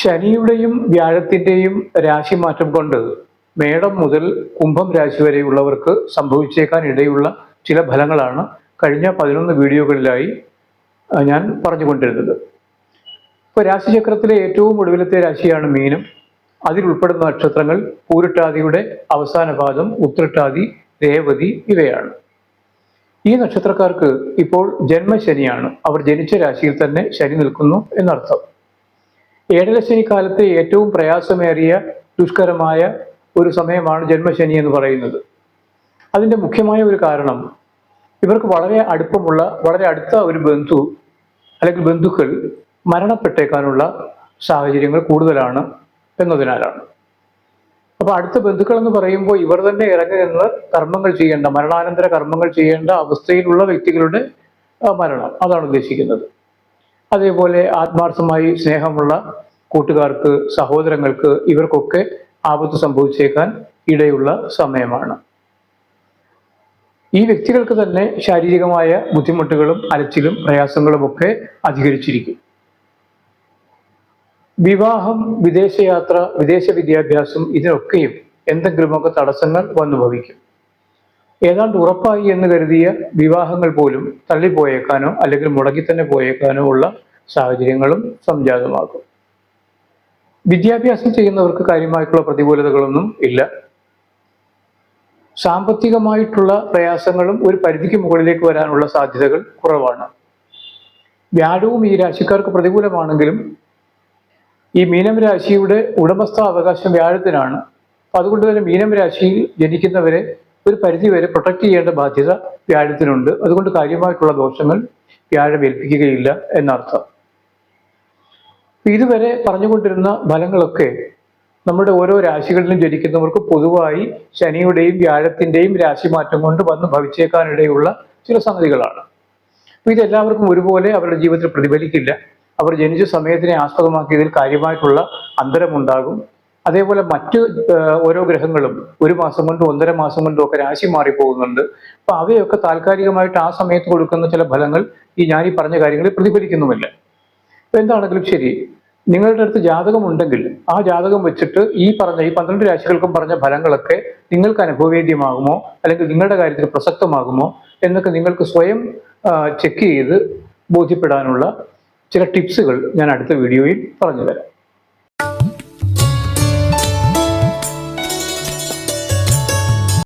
ശനിയുടെയും വ്യാഴത്തിന്റെയും രാശിമാറ്റം കൊണ്ട് മേടം മുതൽ കുംഭം രാശി വരെയുള്ളവർക്ക് സംഭവിച്ചേക്കാൻ ഇടയുള്ള ചില ഫലങ്ങളാണ് കഴിഞ്ഞ പതിനൊന്ന് വീഡിയോകളിലായി ഞാൻ പറഞ്ഞുകൊണ്ടിരുന്നത്. ഇപ്പോൾ രാശിചക്രത്തിലെ ഏറ്റവും ഒടുവിലത്തെ രാശിയാണ് മീനം. അതിലുൾപ്പെടുന്ന നക്ഷത്രങ്ങൾ പൂരിട്ടാതിയുടെ അവസാന പാദം ഉത്രട്ടാതി രേവതി ഇവയാണ്. ഈ നക്ഷത്രക്കാർക്ക് ഇപ്പോൾ ജന്മശനിയാണ്. അവർ ജനിച്ച രാശിയിൽ തന്നെ ശനി നിൽക്കുന്നു എന്നർത്ഥം. ഏഴര കാലത്ത് ഏറ്റവും പ്രയാസമേറിയ ദുഷ്കരമായ ഒരു സമയമാണ് ജന്മശനി എന്ന് പറയുന്നത്. അതിന്റെ മുഖ്യമായ ഒരു കാരണം ഇവർക്ക് വളരെ അടുപ്പമുള്ള വളരെ അടുത്ത ഒരു ബന്ധു അല്ലെങ്കിൽ ബന്ധുക്കൾ മരണപ്പെട്ടേക്കാനുള്ള സാഹചര്യങ്ങൾ കൂടുതലാണ് എന്നതിനാലാണ്. അപ്പോൾ അടുത്ത ബന്ധുക്കൾ എന്ന് പറയുമ്പോൾ ഇവർ തന്നെ ഇറങ്ങി നിന്ന് കർമ്മങ്ങൾ ചെയ്യേണ്ട മരണാനന്തര കർമ്മങ്ങൾ ചെയ്യേണ്ട അവസ്ഥയിലുള്ള വ്യക്തികളുടെ മരണം. അതാണ് ഉദ്ദേശിക്കുന്നത്. അതേപോലെ ആത്മാർത്ഥമായി സ്നേഹമുള്ള കൂട്ടുകാർക്ക് സഹോദരങ്ങൾക്ക് ഇവർക്കൊക്കെ ആപത്ത് സംഭവിച്ചേക്കാൻ ഇടയുള്ള സമയമാണ്. ഈ വ്യക്തികൾക്ക് തന്നെ ശാരീരികമായ ബുദ്ധിമുട്ടുകളും അലച്ചിലും പ്രയാസങ്ങളും ഒക്കെ അധികരിച്ചിരിക്കും. വിവാഹം വിദേശയാത്ര വിദേശ വിദ്യാഭ്യാസം ഇതിനൊക്കെയും എന്തെങ്കിലുമൊക്കെ തടസ്സങ്ങൾ വന്നു ഭവിക്കും ഏതാണ്ട് ഉറപ്പായി എന്ന് കരുതിയ വിവാഹങ്ങൾ പോലും തള്ളിപ്പോയേക്കാനോ അല്ലെങ്കിൽ മുടങ്ങി തന്നെ പോയേക്കാനോ ഉള്ള സാഹചര്യങ്ങളും സംജാതമാകും. വിദ്യാഭ്യാസം ചെയ്യുന്നവർക്ക് കാര്യമായിട്ടുള്ള പ്രതികൂലതകളൊന്നും ഇല്ല. സാമ്പത്തികമായിട്ടുള്ള പ്രയാസങ്ങളും ഒരു പരിധിക്ക് മുകളിലേക്ക് വരാനുള്ള സാധ്യതകൾ കുറവാണ്. വ്യാഴവും ഈ രാശിക്കാർക്ക് പ്രതികൂലമാണെങ്കിലും ഈ മീനം രാശിയുടെ ഉടമസ്ഥ അവകാശം വ്യാഴത്തിനാണ് അതുകൊണ്ട് തന്നെ മീനം രാശിയിൽ ജനിക്കുന്നവരെ ഒരു പരിധിവരെ പ്രൊട്ടക്ട് ചെയ്യേണ്ട ബാധ്യത വ്യാഴത്തിനുണ്ട്. അതുകൊണ്ട് കാര്യമായിട്ടുള്ള ദോഷങ്ങൾ വ്യാഴം ഏൽപ്പിക്കുകയില്ല എന്നർത്ഥം. ഇതുവരെ പറഞ്ഞുകൊണ്ടിരുന്ന ഫലങ്ങളൊക്കെ നമ്മുടെ ഓരോ രാശികളിലും ജനിക്കുന്നവർക്ക് പൊതുവായി ശനിയുടെയും വ്യാഴത്തിന്റെയും രാശിമാറ്റം കൊണ്ട് വന്ന് ഭവിച്ചേക്കാനിടയുള്ള ചില സംഗതികളാണ്. അപ്പോൾ ഇതെല്ലാവർക്കും ഒരുപോലെ അവരുടെ ജീവിതത്തിൽ പ്രതിഫലിക്കില്ല. അവർ ജനിച്ച സമയത്തിനെ ആസ്പദമാക്കിയതിൽ കാര്യമായിട്ടുള്ള അന്തരമുണ്ടാകും. അതേപോലെ മറ്റ് ഓരോ ഗ്രഹങ്ങളും ഒരു മാസം കൊണ്ടും ഒന്നര മാസം കൊണ്ടും ഒക്കെ രാശി മാറിപ്പോകുന്നുണ്ട്. അപ്പോൾ അവയൊക്കെ താൽക്കാലികമായിട്ട് ആ സമയത്ത് കൊടുക്കുന്ന ചില ഫലങ്ങൾ ഈ ഞാൻ ഈ പറഞ്ഞ കാര്യങ്ങളിൽ പ്രതിഫലിക്കുന്നുമില്ല. എന്താണെങ്കിലും ശരി നിങ്ങളുടെ അടുത്ത് ജാതകം ഉണ്ടെങ്കിൽ ആ ജാതകം വെച്ചിട്ട് ഈ പറഞ്ഞ ഈ പന്ത്രണ്ട് രാശികൾക്കും പറഞ്ഞ ഫലങ്ങളൊക്കെ നിങ്ങൾക്ക് അനുഭവവേദ്യമാകുമോ അല്ലെങ്കിൽ നിങ്ങളുടെ കാര്യത്തിൽ പ്രസക്തമാകുമോ? എന്നൊക്കെ നിങ്ങൾക്ക് സ്വയം ചെക്ക് ചെയ്ത് ബോധ്യപ്പെടാനുള്ള ചില ടിപ്സുകൾ ഞാൻ അടുത്ത വീഡിയോയിൽ പറഞ്ഞു തരാം